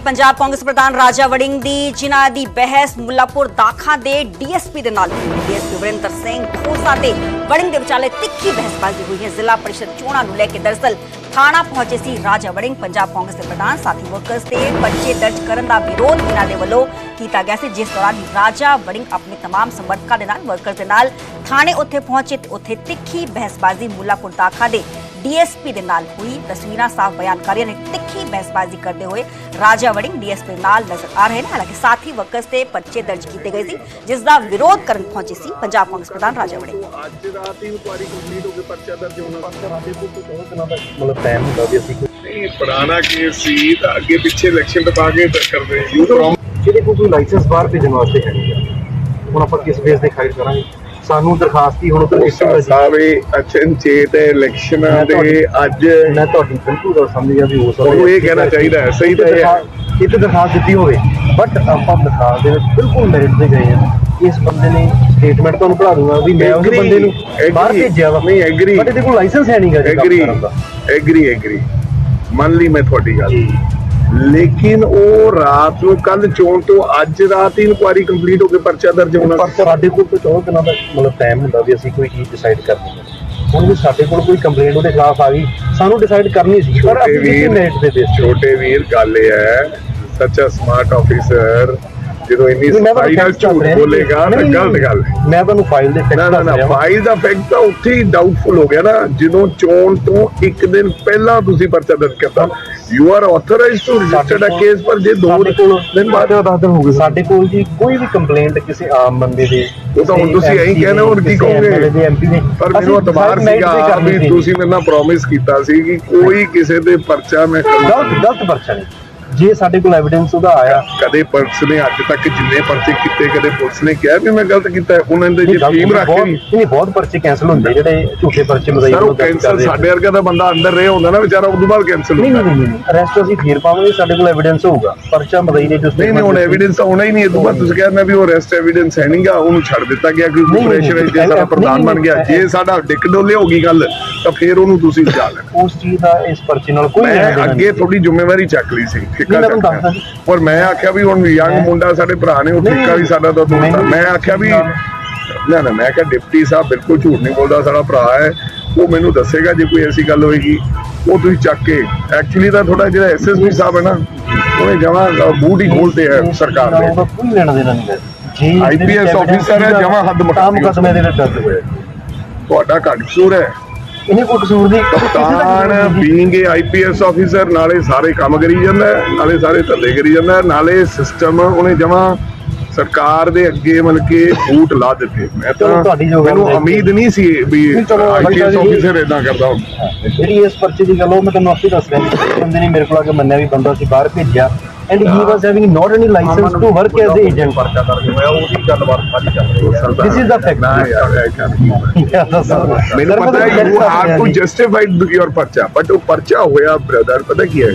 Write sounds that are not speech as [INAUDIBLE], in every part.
ਪੰਜਾਬ ਕਾਂਗਰਸ ਪ੍ਰਧਾਨ ਰਾਜਾ ਵੜਿੰਗ ਦੀ ਜਿਨ੍ਹਾਂ ਦੀ ਬਹਿਸ ਮੁੱਲਾਪੁਰ ਦਾਖਾ ਦੇ ਡੀਐਸਪੀ ਦੇ ਨਾਲ ਹੋਈ ਡੀਐਸਪੀ ਵਰਿੰਦਰ ਸਿੰਘ ਖੋਸਾ ਤੇ ਵੜਿੰਗ ਦੇ ਵਿਚਾਲੇ ਤਿੱਖੀ ਬਹਿਸਬਾਜ਼ੀ ਹੋਈ ਹੈ ਜ਼ਿਲ੍ਹਾ ਪਰਿਸ਼ਦ ਚੋਣਾਂ ਨੂੰ ਲੈ ਕੇ ਦਰਸਲ ਥਾਣਾ ਪਹੁੰਚੇ ਸੀ ਰਾਜਾ ਵੜਿੰਗ ਪੰਜਾਬ ਕਾਂਗਰਸ ਦੇ ਪ੍ਰਧਾਨ ਸਾਥੀ ਵਰਕਰਸ ਤੇ ਪਰਚੇ ਦਰਜ ਕਰਨ ਦਾ ਵਿਰੋਧ ਇਹਨਾਂ ਦੇ ਵੱਲੋਂ ਕੀਤਾ ਗਿਆ ਸੀ ਜਿਸ ਦੌਰਾਨ ਰਾਜਾ ਵੜਿੰਗ ਆਪਣੇ तमाम ਸਮਰਥਕਾਂ ਦੇ ਨਾਲ ਵਰਕਰਸ ਦੇ ਨਾਲ ਥਾਣੇ ਉੱਥੇ ਪਹੁੰਚੇ ਤੇ ਉੱਥੇ ਤਿੱਖੀ ਬਹਿਸਬਾਜ਼ੀ ਮੁੱਲਾਪੁਰ ਦਾਖਾ ਦੇ ਡੀਐਸਪੀ ਦੇ ਨਾਲ ਹੋਈ ਤਸਵੀਰਾਂ ਸਾਫ਼ ਬਿਆਨ ਕਰ ਰਹੀਆਂ ਨੇ। ਤਿੱਖੀ ਬਹਿਸਬਾਜ਼ੀ ਕਰਦੇ ਹੋਏ ਰਾਜਾ ਵੜਿੰਗ ਡੀਐਸਪੀ ਨਾਲ ਨਜ਼ਰ ਆ ਰਹੇ ਨੇ। ਹਾਲਾਂਕਿ ਸਾਥੀ ਵਰਕਰਸ ਤੇ ਪਰਚੇ ਦਰਜ ਕੀਤੇ ਗਏ ਸੀ ਜਿਸ ਦਾ ਵਿਰੋਧ ਕਰਨ ਪਹੁੰਚੇ ਸੀ ਪੰਜਾਬ ਕਾਂਗਰਸ ਪ੍ਰਧਾਨ ਰਾਜਾ ਵੜਿੰਗ। ਅੱਜ ਰਾਤ ਹੀ ਇਨਕੁਆਰੀ ਕੰਪਲੀਟ ਹੋ ਕੇ ਪਰਚਾ ਦਰਜ ਹੋਣਾ ਸਾਡੇ ਕੋਲ ਕੋਈ ਬਹੁਤ ਦਿਨਾਂ ਦਾ ਮਤਲਬ ਟਾਈਮ ਹੁੰਦਾ ਵੀ ਅਸੀਂ ਨਹੀਂ ਪੁਰਾਣਾ ਕੇਸ ਸੀ ਤਾਂ ਅੱਗੇ ਪਿੱਛੇ ਇਲੈਕਸ਼ਨ ਟਪਾ ਕੇ ਤਾਂ ਕਰਦੇ ਯੂ ਕੋਲ ਕੋਈ ਲਾਇਸੈਂਸ ਬਾਹਰ ਭੇਜਣ ਵਾਸਤੇ ਗਾ। ਹੁਣ ਆਪਾਂ ਕਿਸ ਬੇਸ ਤੇ ਖਾਰਿਜ ਕਰਾਂਗੇ? ਸਾਨੂੰ ਦਰਖਾਸਤ ਹੀ ਹੁਣ ਤਾਂ ਇਸ ਤਰ੍ਹਾਂ ਦੀ ਸਾਰੇ ਅਚਨਚੇਤ ਇਲੈਕਸ਼ਨਾਂ ਮੈਂ ਦੇ ਅੱਜ ਮੈਂ ਤੁਹਾਡੀ ਬਿਲਕੁਲ ਗੱਲ ਸਮਝ ਗਿਆ ਵੀ ਉਸ ਉਹਨੂੰ ਇਹ ਕਹਿਣਾ ਚਾਹੀਦਾ ਹੈ, ਸਹੀ ਤਾਂ ਇਹ ਹੈ। ਕਿਤੇ ਦਰਖਾਸਤ ਦਿੱਤੀ ਹੋਵੇ ਬਟ ਆਪਾਂ ਦਰਖਾਸਤ ਦੇ ਵਿੱਚ ਬਿਲਕੁਲ ਮੈਰਿਟ ਤੇ ਗਏ ਹਾਂ। ਇਸ ਬੰਦੇ ਨੇ ਸਟੇਟਮੈਂਟ ਤੁਹਾਨੂੰ ਪੜਾ ਦੂੰਗਾ ਵੀ ਮੈਂ ਉਸ ਬੰਦੇ ਨੂੰ ਬਾਹਰ ਭੇਜਿਆ ਵਾ। ਨਹੀਂ, agree। ਬਟ ਇਹਦੇ ਕੋਲ ਲਾਇਸੈਂਸ ਹੈ ਨਹੀਂਗਾ ਜੀ ਐਗਰੀ ਐਗਰੀ ਐਗਰੀ ਮੰਨ ਲਈ ਮੈਂ ਤੁਹਾਡੀ ਗੱਲ। ਜੀ। ਲੇਕਿਨ ਉਹ ਰਾਤ ਨੂੰ ਕੱਲ ਚੋਣ ਤੋਂ ਅੱਜ ਰਾਤ ਹੀ ਇਨਕੁਆਰੀ ਕੰਪਲੀਟ ਹੋ ਕੇ ਪਰਚਾ ਦਰਜ ਹੋਣਾ ਪਰ ਸਾਡੇ ਕੋਲ ਤਾਂ 24 ਦਿਨਾਂ ਦਾ ਮਤਲਬ ਟਾਈਮ ਹੁੰਦਾ ਵੀ ਅਸੀਂ ਕੋਈ ਚੀਜ਼ ਡਿਸਾਈਡ ਕਰਨੀ ਹੈ। ਹੁਣ ਵੀ ਸਾਡੇ ਕੋਲ ਕੋਈ ਕੰਪਲੇਂਟ ਉਹਦੇ ਖਿਲਾਫ ਆ ਗਈ ਸਾਨੂੰ ਡਿਸਾਈਡ ਕਰਨੀ ਸੀ। ਪਰ ਅਸੀਂ ਕਿਸੇ ਮੈਰਿਟ ਦੇ ਬੇਸ ਛੋਟੇ ਵੀਰ ਗੱਲ ਇਹ ਹੈ ਸੱਚਾ ਸਮਾਰਟ ਆਫੀਸਰ ਜਦੋਂ ਇੰਨੀ ਸਫ਼ਾਈ ਨਾਲ ਝੂਠ ਬੋਲੇਗਾ ਤਾਂ ਗਲਤ ਗੱਲ ਹੈ। ਮੈਂ ਤੁਹਾਨੂੰ ਫਾਈਲ ਦੇ ਫਾਈਲ ਦਾ ਫੈਕਟ ਤਾਂ ਉੱਥੇ ਹੀ ਡਾਊਟਫੁਲ ਹੋ ਗਿਆ ਨਾ ਜਦੋਂ ਚੋਣ ਤੋਂ ਇੱਕ ਦਿਨ ਪਹਿਲਾਂ ਤੁਸੀਂ ਪਰਚਾ ਦਰਜ ਕਰਤਾ you are authorised to register a case ਪਰ ਜੇ ਦੋ ਸਾਡੇ ਕੋਲ ਦਿਨ ਬਾਅਦ ਦਸ ਦਿਨ ਹੋ ਗਏ। ਸਾਡੇ ਕੋਲ ਜੀ ਕੋਈ ਵੀ ਕੰਪਲੇਂਟ ਕਿਸੇ ਆਮ ਬੰਦੇ ਦੇ ਉਹ ਤਾਂ ਹੁਣ ਤੁਸੀਂ ਇਹੀ ਕਹਿਣਾ, ਹੁਣ ਕੀ ਕਹੋਗੇ? ਪਰ ਮੈਨੂੰ ਅਤਬਾਰ ਸੀਗਾ ਵੀ ਤੁਸੀਂ ਮੇਰੇ ਨਾਲ ਪ੍ਰੋਮਿਸ ਕੀਤਾ ਸੀ ਕਿ ਕੋਈ ਕਿਸੇ ਦੇ ਪਰਚਾ ਮੈਂ ਕਰੂੰਗਾ। ਗਲਤ ਪਰਚਾ ਨਹੀਂ ਜੇ ਸਾਡੇ ਕੋਲ ਐਵੀਡੈਂਸ ਉਹਦਾ ਆਇਆ। ਕਦੇ ਪੁਲਿਸ ਨੇ ਅੱਜ ਤੱਕ ਜਿੰਨੇ ਪਰਚੇ ਕੀਤੇ ਕਦੇ ਪੁਲਿਸ ਨੇ ਕਿਹਾ ਵੀ ਮੈਂ ਗਲਤ ਕੀਤਾ ਹੈ। ਉਹਨਾਂ ਦੇ ਜੇ ਨਹੀਂ, ਟੀਮ ਰੱਖ ਬਹੁਤ- ਲਈ ਨਹੀਂ ਬਹੁਤ ਪਰਚੇ ਕੈਨਸਲ ਹੁੰਦੇ ਜਿਹੜੇ ਝੂਠੇ ਪਰਚੇ ਮਜ਼ਾਈ ਸਰ ਉਹ ਕੈਂਸਲ ਸਾਡੇ ਵਰਗਾ ਤਾਂ ਬੰਦਾ ਅੰਦਰ ਰਿਹਾ ਹੁੰਦਾ ਨਾ ਵਿਚਾਰਾ ਉਦੋਂ ਬਾਅਦ ਕੈਂਸਲ ਨਹੀਂ ਹੁੰਦਾ। ਨਹੀਂ ਨਹੀਂ ਅਰੈਸਟ ਅਸੀਂ ਫੇਰ ਪਾਵਾਂਗੇ ਸਾਡੇ ਕੋਲ ਐਵੀਡੈਂਸ ਹੋਊਗਾ। ਪਰਚਾ ਮਦਈ ਨੇ ਜੋ ਨਹੀਂ ਨਹੀਂ ਹੁਣ ਐਵੀਡੈਂਸ ਹੋਣਾ ਹੀ ਨਹੀਂ ਇਹ ਤੋਂ ਬਾਅਦ ਤੁਸੀਂ ਕਹਿੰਦੇ ਵੀ ਉਹ ਅਰੈਸਟ ਐਵੀਡੈਂਸ ਹੈ ਨਹੀਂਗਾ ਉਹਨੂੰ ਛੱਡ ਦਿੱਤਾ ਗਿਆ ਕਿਉਂਕਿ ਨਹੀਂ, ਨਹੀਂ, ਪ੍ਰੈਸ਼ਰ ਜੇ ਨਹੀਂ, ਸਾਡਾ ਨਹੀਂ, ਪ੍ਰਧਾਨ ਬਣ ਗਿਆ। ਨਹੀਂ, ਜੇ ਸਾਡਾ ਡਿੱਕ ਡੋਲੇ ਹੋ ਗਈ ਗੱਲ ਤਾਂ ਫੇਰ ਉਹਨੂੰ ਤੁਸੀਂ [COUGHS] ਜਾ ਲੈਣਾ ਉਸ ਚੀਜ਼ ਦਾ ਇਸ ਪਰਚੇ ਨਾਲ ਕੋਈ ਲੈਣਾ ਮੈਂ ਦੇਣਾ ਅੱਗੇ ਨਹੀਂ। ਥੋੜੀ ਜ਼ਿੰਮੇਵਾਰੀ ਚੱਕ ਲਈ ਸੀ ਠੇਕਾ ਨਹੀਂ, ਮੈਂ ਤੁਹਾਨੂੰ ਚੱਕਿਆ ਦੱਸਦਾ ਜੀ। ਪਰ ਮੈਂ ਆਖਿਆ ਵੀ ਹੁਣ ਯੰਗ ਮੁੰਡਾ ਸਾਡੇ ਭਰਾ ਨੇ ਉਹ ਨਹੀਂ, ਠੇਕਾ ਵੀ ਸਾਡਾ ਤਾਂ ਦੋਸਤ ਆ। ਨਹੀਂ, ਮੈਂ ਆਖਿਆ ਵੀ ਨਾ। ਨਾ। ਮੈਂ ਕਿਹਾ ਡਿਪਟੀ ਸਾਹਿਬ ਬਿਲਕੁਲ ਝੂਠ ਨਹੀਂ ਬੋਲਦਾ ਸਾਡਾ ਭਰਾ ਹੈ। ਉਹ ਮੈਨੂੰ ਦੱਸੇਗਾ ਜੇ ਕੋਈ ਐਸੀ ਗੱਲ ਹੋਏਗੀ। ਉਹ ਤੁਸੀਂ ਚੱਕ ਕੇ ਐਕਚੁਅਲੀ ਤਾਂ ਥੋੜਾ ਜਿਹੜਾ ਐਸਐਸਪੀ ਸਾਹਿਬ ਹੈ ਨਾ ਉਹਨੇ ਜਮਾ ਬੂਟ ਹੀ ਖੋਲਤੇ ਹੈ ਸਰਕਾਰ ਉਹਦਾ ਕੋਈ ਲੈਣਾ ਦੇਣਾ ਨਹੀਂ ਹੈ। ਜੇ IPS officer ਹੈ, ਜਮਾਂ ਹੱਦ ਮੁਕਾ ਮੁਕੱਦਮੇ ਦੇ ਵਿੱਚ ਦਰਜ ਹੋਇਆ ਤੁਹਾਡਾ ਘੱਟ ਕਸੂਰ ਹੈ। ਇਹਨੇ ਕੋਈ ਕਸੂਰ ਨਹੀਂ। ਕਪਤਾਨ ਬੀਇੰਗ ਏ ਆਈਪੀਐਸ ਆਫੀਸਰ ਨਾਲੇ ਸਾਰੇ ਕੰਮ ਕਰੀ ਜਾਂਦਾ ਨਾਲੇ ਸਾਰੇ ਧੰਦੇ ਕਰੀ ਜਾਂਦਾ ਨਾਲੇ ਸਿਸਟਮ ਉਹਨੇ ਜਮਾ ਸਰਕਾਰ ਦੇ ਅੱਗੇ ਮਤਲਬ ਕਿ ਬੂਟ ਲਾ ਦਿੱਤੇ। ਮੈਂ ਤਾਂ ਤੁਹਾਡੀ ਜੋ ਗੱਲ ਮੈਨੂੰ। ਉਮੀਦ ਨਹੀਂ ਸੀ ਵੀ ਆਈਪੀਐਸ। ਆਫੀਸਰ ਇਦਾਂ ਕਰਦਾ ਹੁੰਦਾ ਜਿਹੜੀ ਇਸ ਪਰਚੇ ਦੀ ਗੱਲ ਉਹ ਮੈਂ ਤੁਹਾਨੂੰ ਆਪੇ ਦੱਸ ਰਿਹਾ ਬੰਦੇ ਨੇ ਮੇਰੇ ਕੋਲ ਆ ਕੇ ਮੰਨਿਆ ਵੀ ਬੰਦਾ ਸੀ ਬਾਹਰ ਭੇਜਿਆ। And he was having not any licence to work as a agent ਪਰਚਾ ਦਰਜ ਹੋਇਆ ਉਹਦੀ ਗੱਲਬਾਤ ਸਾਡੀ ਚੱਲ ਰਹੀ ਹੈ। ਦਿਸ ਇਜ਼ ਦਾ ਫੈਕਟ ਨਾ ਯਾਰ ਕੰਮ ਨਹੀਂ ਹੋਇਆ। ਮੈਨੂੰ ਪਤਾ ਹੈ you have to justified your ਪਰਚਾ ਬਟ ਉਹ ਪਰਚਾ ਹੋਇਆ ਬ੍ਰਦਰ ਪਤਾ ਕੀ ਹੈ?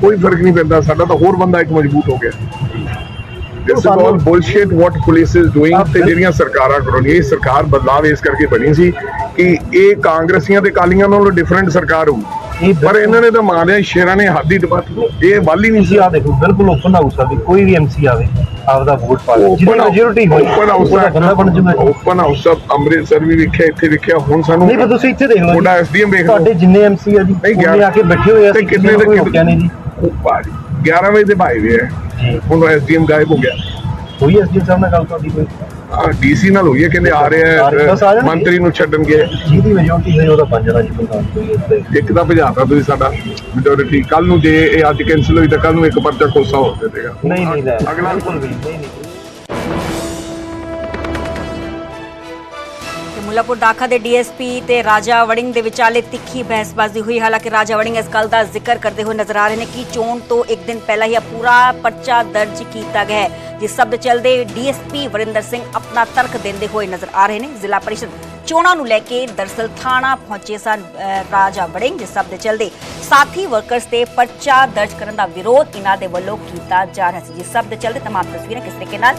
ਕੋਈ ਫ਼ਰਕ ਨਹੀਂ ਪੈਂਦਾ ਸਾਡਾ ਤਾਂ ਹੋਰ ਬੰਦਾ ਇੱਕ ਮਜ਼ਬੂਤ ਹੋ ਗਿਆ। This is all bullshit what police is doing ਤੇ ਜਿਹੜੀਆਂ ਸਰਕਾਰਾਂ ਕਰੋਨੀ ਇਹ ਸਰਕਾਰ ਬਦਲਾਵ ਇਸ ਕਰਕੇ ਬਣੀ ਸੀ ਕਿ ਇਹ ਕਾਂਗਰਸੀਆਂ ਤੇ ਕਾਲੀਆਂ ਨਾਲੋਂ ਡਿਫਰੈਂਟ ਸਰਕਾਰ ਹੋਊ। ਪਰ ਇਹਨਾਂ ਨੇ ਤਾਂ ਮਾਰਿਆ ਸ਼ੇਰਾਂ ਨੇ ਹੱਦ ਹੀ ਦਬਾ ਦਿੱਤੀ। ਇਹ ਵੱਲ ਹੀ ਨਹੀਂ ਸੀ ਆ ਦੇਖੋ ਬਿਲਕੁਲ ਓਪਨ ਹਾਊਸ ਆ ਵੀ ਕੋਈ ਵੀ ਐਮਸੀ ਆਵੇ ਆਪਦਾ ਵੋਟ ਪਾ ਲੇ ਜਿਹਦੀ ਮੈਜੋਰਿਟੀ ਹੋਈ ਓਪਨ ਹਾਊਸ ਉਹਦਾ ਬੰਦਾ ਬਣ ਜੂਗਾ। ਓਪਨ ਹਾਊਸ ਅੰਮ੍ਰਿਤਸਰ ਵੀ ਵੇਖਿਆ ਇੱਥੇ ਵੇਖਿਆ ਹੁਣ ਸਾਨੂੰ ਨਹੀਂ ਪਰ ਤੁਸੀਂ ਇੱਥੇ ਦੇਖ ਲਓ ਤੁਹਾਡਾ। ਐਸਡੀਐਮ ਵੇਖ ਲਓ। ਤੁਹਾਡੇ ਜਿੰਨੇ ਐਮਸੀ ਆ ਜੀ ਉਹਨੇ ਆ ਕੇ ਬੈਠੇ ਹੋਏ ਆ ਤੇ ਕਿੰਨੇ ਦੇ ਨੂੰ ਕਿੰਨੇ- ਨਹੀਂ ਜੀ। ਉਹ ਭਾਜੀ 11 ਵਜੇ ਦੇ ਭਾਈ ਵੇ ਹੈ ਹੁਣ ਐਸਡੀਐਮ ਗਾਇਬ ਹੋ ਗਿਆ। ਕੋਈ ਐਸਡੀ ਸਾਹਿਬ ਨਾਲ ਗੱਲ ਤੁਹਾਡੀ ਕੋਈ? ਡੀਸੀ ਨਾਲ ਹੋਈ ਹੈ ਕਹਿੰਦੇ ਆ ਰਹੇ। ਮੰਤਰੀ ਨੂੰ ਛੱਡਣਗੇ ਜਿਹਦੀ ਮੈਜੋਰਿਟੀ ਹੋਈ ਉਹਦਾ ਬਣ ਜਾਣਾ ਜੀ ਪ੍ਰਧਾਨ ਇੱਕ ਤਾਂ ਭਜਾਤਾ ਤੁਸੀਂ ਸਾਡਾ ਮੈਜੋਰਿਟੀ ਕੱਲ ਨੂੰ ਜੇ ਇਹ ਅੱਜ ਕੈਨਸਲ ਹੋਈ ਤਾਂ ਕੱਲ ਨੂੰ ਇੱਕ ਪਰਚਾ ਖੋਸਾ ਹੋ ਜਾਵੇਗਾ ਨਹੀਂ ਨਹੀਂ ਅਗਲਾ ਬਿਲਕੁਲ ਵੀ ਨਹੀਂ ਨਹੀਂ। ਮੁੱਲਾਪੁਰ ਦਾਖਾ ਦੇ ਡੀਐਸਪੀ ਤੇ ਰਾਜਾ ਵੜਿੰਗ ਦੇ ਵਿਚਾਲੇ ਤਿੱਖੀ ਬਹਿਸਬਾਜ਼ੀ ਹੋਈ। ਹਾਲਾਂਕਿ ਰਾਜਾ ਵੜਿੰਗ ਇਸ ਗੱਲ ਦਾ ਜ਼ਿਕਰ ਕਰਦੇ ਹੋਏ ਨਜ਼ਰ ਆ ਰਹੇ ਨੇ ਕਿ ਚੋਣ ਤੋਂ ਇੱਕ ਦਿਨ ਪਹਿਲਾਂ ਹੀ ਪੂਰਾ ਪਰਚਾ ਦਰਜ ਕੀਤਾ ਗਿਆ ਹੈ, ਜਿਸ ਸਭ ਦੇ ਚਲਦੇ ਡੀਐਸਪੀ ਵਰਿੰਦਰ ਸਿੰਘ ਆਪਣਾ ਤਰਕ ਦਿੰਦੇ ਹੋਏ ਨਜ਼ਰ ਆ ਰਹੇ ਨੇ। ਜ਼ਿਲ੍ਹਾ ਪਰਿਸ਼ਦ ਚੋਣਾਂ ਨੂੰ ਲੈ ਕੇ ਦਰਸਲ ਥਾਣਾ ਪਹੁੰਚੇ ਸਨ ਅਹ, ਰਾਜਾ ਵੜਿੰਗ ਜਿਸ ਸਭ ਦੇ ਚਲਦੇ ਸਾਥੀ ਵਰਕਰਸ ਤੇ ਪਰਚਾ ਦਰਜ ਕਰਨ ਦਾ ਵਿਰੋਧ ਇਹਨਾਂ ਦੇ ਵੱਲੋਂ ਕੀਤਾ ਜਾ ਰਿਹਾ ਸੀ ਜਿਸ ਸਭ ਦੇ ਚਲਦੇ तमाम ਤਸਵੀਰਾਂ ਕਿਸ ਤਰੀਕੇ ਨਾਲ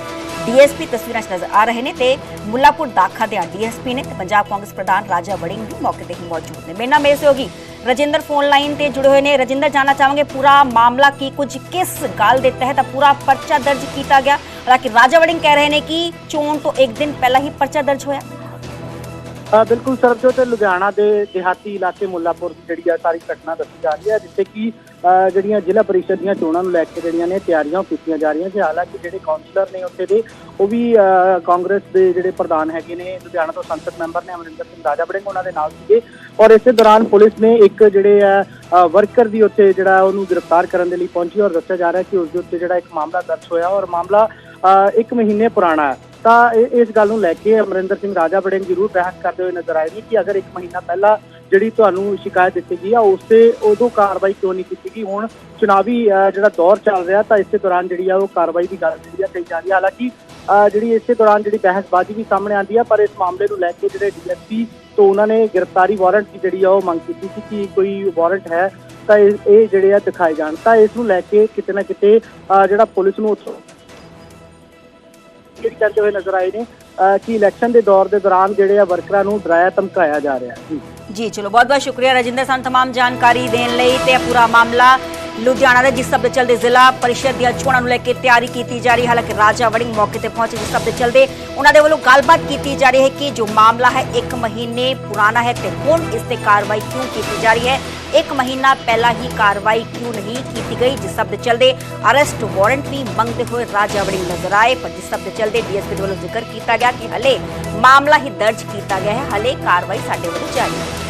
ਡੀਐਸਪੀ ਤਸਵੀਰਾਂ 'ਚ ਨਜ਼ਰ ਆ ਰਹੇ ਨੇ ਤੇ ਮੁੱਲਾਪੁਰ ਦਾਖਾ ਦੇ ਡੀਐਸਪੀ ਨੇ ਤੇ ਪੰਜਾਬ ਕਾਂਗਰਸ ਪ੍ਰਧਾਨ ਰਾਜਾ ਵੜਿੰਗ ਵੀ ਮੌਕੇ ਤੇ ਹੀ ਮੌਜੂਦ ਨੇ ਮੇਰਾ ਨਾਮ ਇਹ ਸਹਿਯੋਗੀ ਰਜਿੰਦਰ ਫੋਨ ਲਾਈਨ ਤੇ ਜੁੜੇ ਹੋਏ ਨੇ ਰਜਿੰਦਰ ਜਾਨਣਾ ਚਾਹਾਂਗੇ ਪੂਰਾ ਮਾਮਲਾ ਕੀ ਕੁਝ ਕਿਸ ਗੱਲ ਦੇ ਤਹਿਤ ਪੂਰਾ ਪਰਚਾ ਦਰਜ ਕੀਤਾ ਗਿਆ ਹਾਲਾਂਕਿ ਰਾਜਾ ਵੜਿੰਗ ਕਹਿ ਰਹੇ ਨੇ ਕਿ ਚੋਣ ਤੋਂ ਇੱਕ ਦਿਨ ਪਹਿਲਾਂ ਹੀ ਪਰਚਾ ਦਰਜ ਹੋਇਆ ਅ, ਬਿਲਕੁਲ ਸਰਬਜੋਤ ਲੁਧਿਆਣਾ ਦੇ ਦਿਹਾਤੀ ਇਲਾਕੇ ਮੁੱਲਾਪੁਰ ਦੀ ਜਿਹੜੀ ਆ ਸਾਰੀ ਘਟਨਾ ਦੱਸੀ ਜਾ ਰਹੀ ਹੈ ਜਿੱਥੇ ਕਿ ਜਿਹੜੀਆਂ ਜ਼ਿਲ੍ਹਾ ਪਰਿਸ਼ਦ ਦੀਆਂ ਚੋਣਾਂ ਨੂੰ ਲੈ ਕੇ ਜਿਹੜੀਆਂ ਨੇ ਤਿਆਰੀਆਂ ਕੀਤੀਆਂ ਜਾ ਰਹੀਆਂ ਸੀ ਹਾਲਾਂਕਿ ਜਿਹੜੇ ਕਾਉਂਸਲਰ ਨੇ ਉੱਥੇ ਦੇ ਉਹ ਵੀ ਕਾਂਗਰਸ ਦੇ ਜਿਹੜੇ ਪ੍ਰਧਾਨ ਹੈਗੇ ਨੇ ਲੁਧਿਆਣਾ ਤੋਂ ਸੰਸਦ ਮੈਂਬਰ ਨੇ ਅਮਰਿੰਦਰ ਸਿੰਘ ਰਾਜਾ ਵੜਿੰਗ ਉਹਨਾਂ ਦੇ ਨਾਲ ਸੀਗੇ ਔਰ ਇਸੇ ਦੌਰਾਨ ਪੁਲਿਸ ਨੇ ਇੱਕ ਜਿਹੜੇ ਆ ਵਰਕਰ ਦੀ ਉੱਥੇ ਜਿਹੜਾ ਉਹਨੂੰ ਗ੍ਰਿਫਤਾਰ ਕਰਨ ਦੇ ਲਈ ਪਹੁੰਚੀ ਔਰ ਦੱਸਿਆ ਜਾ ਰਿਹਾ ਕਿ ਉਸ ਦੇ ਉੱਤੇ ਜਿਹੜਾ ਇੱਕ ਮਾਮਲਾ ਦਰਜ ਹੋਇਆ ਔਰ ਮਾਮਲਾ ਅ, ਇੱਕ ਮਹੀਨੇ ਪੁਰਾਣਾ ਹੈ। ਤਾਂ ਇਹ- ਇਸ ਗੱਲ ਨੂੰ ਲੈ ਕੇ ਅਮਰਿੰਦਰ ਸਿੰਘ ਰਾਜਾ ਬੜਿੰਗ ਜ਼ਰੂਰ ਬਹਿਸ ਕਰਦੇ ਹੋਏ ਨਜ਼ਰ ਆਏ ਨੇ ਕਿ ਅਗਰ ਇੱਕ ਮਹੀਨਾ ਪਹਿਲਾਂ ਜਿਹੜੀ ਤੁਹਾਨੂੰ ਸ਼ਿਕਾਇਤ ਦਿੱਤੀ ਗਈ ਆ ਉਸ ਤੇ ਉਦੋਂ ਕਾਰਵਾਈ ਕਿਉਂ ਨਹੀਂ ਕੀਤੀ ਗਈ? ਹੁਣ ਚੁਣਾਵੀ ਅਹ, ਜਿਹੜਾ ਦੌਰ ਚੱਲ ਰਿਹਾ ਤਾਂ ਇਸੇ ਦੌਰਾਨ ਜਿਹੜੀ ਆ ਉਹ ਕਾਰਵਾਈ ਦੀ ਗੱਲ ਜਿਹੜੀ ਆ ਕਹੀ ਜਾ ਰਹੀ ਹੈ ਹਾਲਾਂਕਿ ਅਹ, ਜਿਹੜੀ ਇਸੇ ਦੌਰਾਨ ਜਿਹੜੀ ਬਹਿਸਬਾਜ਼ੀ ਵੀ ਸਾਹਮਣੇ ਆਉਂਦੀ ਆ ਪਰ ਇਸ ਮਾਮਲੇ ਨੂੰ ਲੈ ਕੇ ਜਿਹੜੇ ਡੀਐਸਪੀ ਤੋਂ ਉਹਨਾਂ ਨੇ ਗ੍ਰਿਫਤਾਰੀ ਵਾਰੰਟ ਦੀ ਜਿਹੜੀ ਆ ਉਹ ਮੰਗ ਕੀਤੀ ਸੀ ਕਿ ਕੋਈ ਵਾਰੰਟ ਹੈ ਤਾਂ ਇਹ ਜਿਹੜੇ ਆ ਦਿਖਾਏ ਜਾਣ। ਤਾਂ ਇਸ ਨੂੰ ਲੈ ਕੇ ਕਿਤੇ ਨਾ ਕਿਤੇ ਅਹ, ਜਿਹੜਾ ਪੁਲਿਸ ਨੂੰ ਉੱਥੋਂ ਜਿਹੜੀ ਕਹਿੰਦੇ ਹੋਏ ਨਜ਼ਰ ਆਏ ਨੇ ਅਹ ਕਿ ਇਲੈਕਸ਼ਨ ਦੇ ਦੌਰ ਦੇ ਦੌਰਾਨ ਜਿਹੜੇ ਆ ਵਰਕਰਾਂ ਨੂੰ ਡਰਾਇਆ ਧਮਕਾਇਆ ਜਾ ਰਿਹਾ ਹੈ ਜੀ ਜੀ ਚਲੋ ਬਹੁਤ ਬਹੁਤ ਸ਼ੁਕਰੀਆ ਰਜਿੰਦਰ ਸਾਨੂੰ तमाम ਜਾਣਕਾਰੀ ਦੇਣ ਲਈ ਤੇ ਇਹ ਪੂਰਾ ਮਾਮਲਾ ਲੁਧਿਆਣਾ ਦੇ ਜਿਸ ਸਭ ਦੇ ਚਲਦੇ ਜ਼ਿਲ੍ਹਾ ਪਰਿਸ਼ਦ ਦੀਆਂ ਚੋਣਾਂ ਨੂੰ ਲੈ ਕੇ ਤਿਆਰੀ ਕੀਤੀ ਜਾ ਰਹੀ ਹੈ। ਹਾਲਾਂਕਿ ਰਾਜਾ ਵੜਿੰਗ ਮੌਕੇ ਤੇ ਪਹੁੰਚੇ ਜਿਸ ਸਭ ਦੇ ਚਲਦੇ, ਉਹਨਾਂ ਦੇ ਵੱਲੋਂ ਗੱਲਬਾਤ ਕੀਤੀ ਜਾ ਰਹੀ ਹੈ ਕਿ ਜੋ ਮਾਮਲਾ ਹੈ ਇੱਕ ਮਹੀਨੇ ਪੁਰਾਣਾ ਹੈ ਤੇ ਹੁਣ ਇਸ ਤੇ ਕਾਰਵਾਈ ਕਿਉਂ ਕੀਤੀ ਜਾ ਰਹੀ ਹੈ? ਇੱਕ ਮਹੀਨਾ ਪਹਿਲਾਂ ਹੀ ਕਾਰਵਾਈ ਕਿਉਂ ਨਹੀਂ ਕੀਤੀ ਗਈ? ਜਿਸ ਸਭ ਦੇ ਚਲਦੇ, ਅਰੈਸਟ ਵਾਰੰਟ ਵੀ ਮੰਗਦੇ ਹੋਏ ਰਾਜਾ ਵੜਿੰਗ ਨਜ਼ਰ ਆਏ, ਪਰ ਜਿਸ ਸਭ ਦੇ ਚਲਦੇ, ਡੀਐਸਪੀ ਦੇ ਵੱਲੋਂ ਜ਼ਿਕਰ ਕੀਤਾ ਗਿਆ ਕਿ ਹਲੇ ਮਾਮਲਾ ਹੀ ਦਰਜ ਕੀਤਾ ਗਿਆ ਹੈ। ਹਲੇ ਕਾਰਵਾਈ ਸਾਡੇ ਵੱਲੋਂ ਜਾਰੀ ਹੈ।